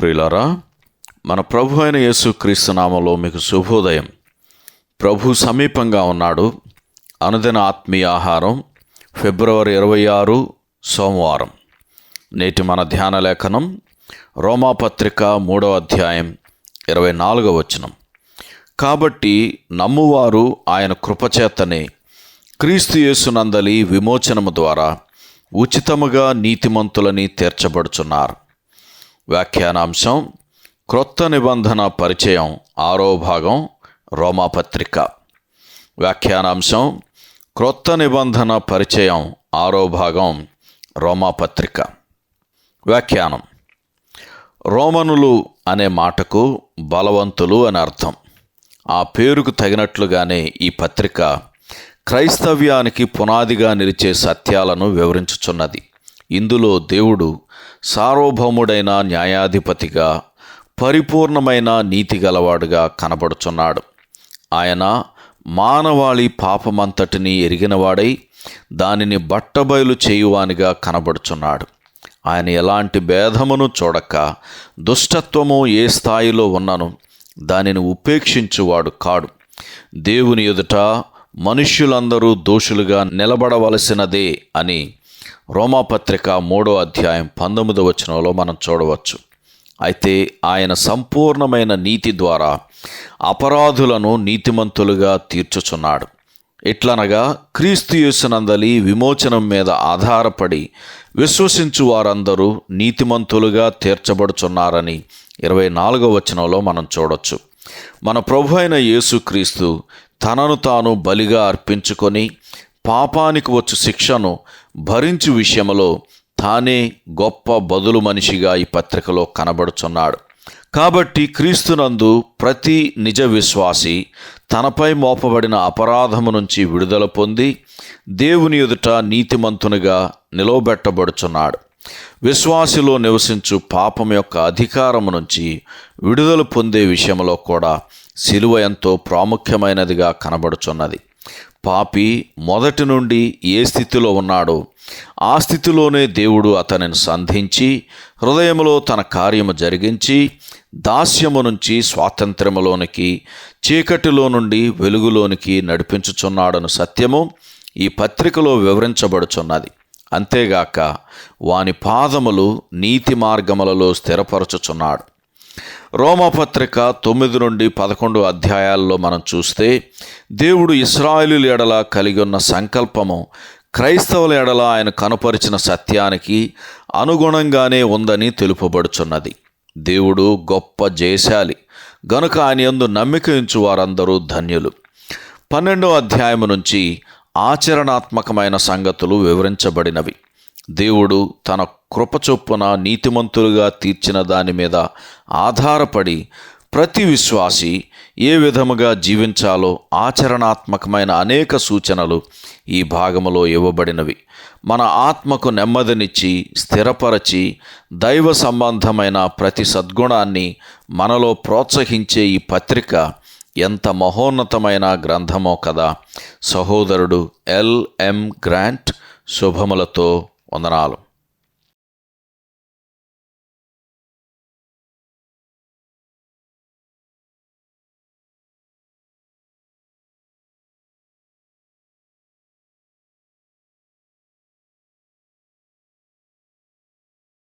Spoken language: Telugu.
ప్రియులారా మన ప్రభు అయిన యేసుక్రీస్తు నామంలో మీకు శుభోదయం. ప్రభు సమీపంగా ఉన్నాడు. అనుదిన ఆత్మీయ ఆహారం ఫిబ్రవరి ఇరవై ఆరు సోమవారం. నేటి మన ధ్యాన లేఖనం రోమాపత్రిక మూడవ అధ్యాయం ఇరవై నాలుగవ వచనం. కాబట్టి నమ్మువారు ఆయన కృపచేతనే క్రీస్తు యేసునందలి విమోచనము ద్వారా ఉచితముగా నీతిమంతులని తీర్చబడుచున్నారు. వ్యాఖ్యానాంశం క్రొత్త నిబంధన పరిచయం ఆరో భాగం రోమాపత్రిక. వ్యాఖ్యానాంశం క్రొత్త నిబంధన పరిచయం ఆరో భాగం రోమాపత్రిక. వ్యాఖ్యానం. రోమనులు అనే మాటకు బలవంతులు అని అర్థం. ఆ పేరుకు తగినట్లుగానే ఈ పత్రిక క్రైస్తవ్యానికి పునాదిగా నిలిచే సత్యాలను వివరించుచున్నది. ఇందులో దేవుడు సార్వభౌముడైన న్యాయాధిపతిగా పరిపూర్ణమైన నీతి గలవాడుగా కనబడుచున్నాడు. ఆయన మానవాళి పాపమంతటిని ఎరిగినవాడై దానిని బట్టబయలు చేయువానిగా కనబడుచున్నాడు. ఆయన ఎలాంటి భేదమును చూడక దుష్టత్వము ఏ స్థాయిలో ఉన్నను దానిని ఉపేక్షించువాడు కాడు. దేవుని ఎదుట మనుష్యులందరూ దోషులుగా నిలబడవలసినదే అని రోమాపత్రిక మూడో అధ్యాయం పంతొమ్మిదో వచనంలో మనం చూడవచ్చు. అయితే ఆయన సంపూర్ణమైన నీతి ద్వారా అపరాధులను నీతిమంతులుగా తీర్చుచున్నాడు. ఇట్లనగా క్రీస్తు యేసునందలి విమోచనం మీద ఆధారపడి విశ్వసించు వారందరూ నీతిమంతులుగా తీర్చబడుచున్నారని ఇరవై నాలుగో వచనంలో మనం చూడొచ్చు. మన ప్రభు అయిన యేసుక్రీస్తు తనను తాను బలిగా అర్పించుకొని పాపానికి వచ్చు శిక్షను భరించు విషయంలో తానే గొప్ప బదులు మనిషిగా ఈ పత్రికలో కనబడుచున్నాడు. కాబట్టి క్రీస్తునందు ప్రతి నిజ విశ్వాసి తనపై మోపబడిన అపరాధము నుంచి విడుదల పొంది దేవుని ఎదుట నీతిమంతునిగా నిలవబెట్టబడుచున్నాడు. విశ్వాసిలో నివసించు పాపం యొక్క అధికారము నుంచి విడుదల పొందే విషయంలో కూడా సిలువ ఎంతో ప్రాముఖ్యమైనదిగా కనబడుచున్నది. పాపి మొదటి నుండి ఏ స్థితిలో ఉన్నాడో ఆ స్థితిలోనే దేవుడు అతనిని సంధించి హృదయములో తన కార్యము జరిగించి దాస్యము నుంచి స్వాతంత్ర్యములోనికి చీకటిలో నుండి వెలుగులోనికి నడిపించుచున్నాడను సత్యము ఈ పత్రికలో వివరించబడుచున్నది. అంతేగాక వాని పాదములు నీతి మార్గములలో స్థిరపరచుచున్నాడు. రోమపత్రిక తొమ్మిది నుండి పదకొండు అధ్యాయాల్లో మనం చూస్తే దేవుడు ఇస్రాయేలు ఎడల కలిగి ఉన్న సంకల్పము క్రైస్తవుల ఎడల ఆయన కనుపరిచిన సత్యానికి అనుగుణంగానే ఉందని తెలుపబడుచున్నది. దేవుడు గొప్ప జయశాలి. గనుక ఆయన యందు నమ్మిక ఉంచు వారందరూ ధన్యులు. పన్నెండో అధ్యాయం నుంచి ఆచరణాత్మకమైన సంగతులు వివరించబడినవి. దేవుడు తన కృపచొప్పున నీతిమంతులుగా తీర్చిన దాని మీద ఆధారపడి ప్రతి విశ్వాసి ఏ విధముగా జీవించాలో ఆచరణాత్మకమైన అనేక సూచనలు ఈ భాగములో ఇవ్వబడినవి. మన ఆత్మకు నెమ్మదినిచ్చి స్థిరపరచి దైవ సంబంధమైన ప్రతి సద్గుణాన్ని మనలో ప్రోత్సహించే ఈ పత్రిక ఎంత మహోన్నతమైన గ్రంథమో కదా. సహోదరుడు ఎల్ఎం గ్రాంట్ శుభములతో వందనాలు.